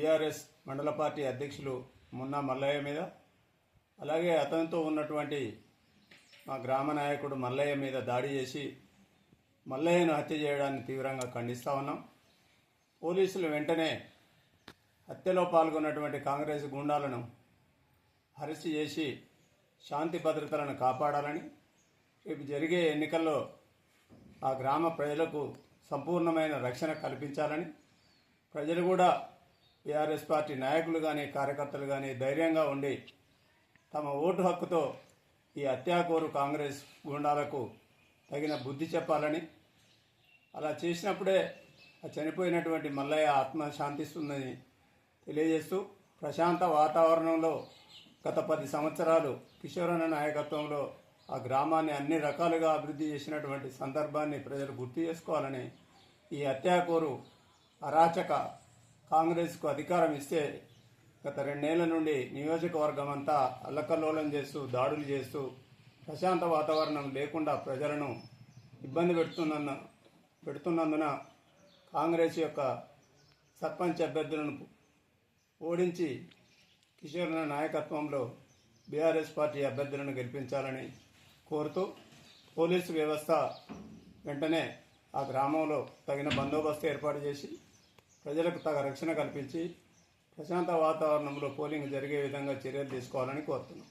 TRS మండల party అధ్యక్షులు మున్నా మల్లయ్య మీద అలాగే అతనితో ఉన్నటువంటి మా గ్రామ నాయకుడు మల్లయ్య మీద దాడి చేసి మల్లయ్యను హత్య చేయడాన్ని తీవ్రంగా ఖండిస్తా ఉన్నాం. పోలీసులు వెంటనే హత్యలో పాల్గొన్నటువంటి కాంగ్రెస్ గుండాలను అరెస్ట్ చేసి శాంతి భద్రతలను కాపాడాలని రేపు జరిగే ఎన్నికల్లో ఆ గ్రామ ప్రజలకు సంపూర్ణమైన రక్షణ కల్పించాలని ప్రజలు కూడా టీఆర్ఎస్ పార్టీ నాయకులు కానీ కార్యకర్తలు కానీ ధైర్యంగా ఉండి తమ ఓటు హక్కుతో ఈ హత్యాకోరు కాంగ్రెస్ గుండాలకు తగిన బుద్ధి చెప్పాలని అలా చేసినప్పుడే చనిపోయినటువంటి మల్లయ్య ఆత్మ శాంతిస్తుందని తెలియజేస్తూ ప్రశాంత వాతావరణంలో గత పది సంవత్సరాలు కిషోరన్న నాయకత్వంలో ఆ గ్రామాన్ని అన్ని రకాలుగా అభివృద్ధి చేసినటువంటి సందర్భాన్ని ప్రజలు గుర్తు చేసుకోవాలని ఈ హత్యాకోరు అరాచక కాంగ్రెస్కు అధికారం ఇస్తే గత రెండేళ్ళ నుండి నియోజకవర్గం అంతా అల్లకల్లోలం చేస్తూ దాడులు చేస్తూ ప్రశాంత వాతావరణం లేకుండా ప్రజలను ఇబ్బంది పెడుతున్న పెడుతున్నందున కాంగ్రెస్ యొక్క సర్పంచ్ అభ్యర్థులను ఓడించి కిషోర్ నాయకత్వంలో బీఆర్ఎస్ పార్టీ అభ్యర్థులను గెలిపించాలని కోరుతూ పోలీసు వ్యవస్థ వెంటనే ఆ గ్రామంలో తగిన బందోబస్తు ఏర్పాటు చేసి ప్రజలకు తగ రక్షణ కల్పించి ప్రశాంత వాతావరణంలో పోలింగ్ జరిగే విధంగా చర్యలు తీసుకోవాలని కోరుతున్నాం.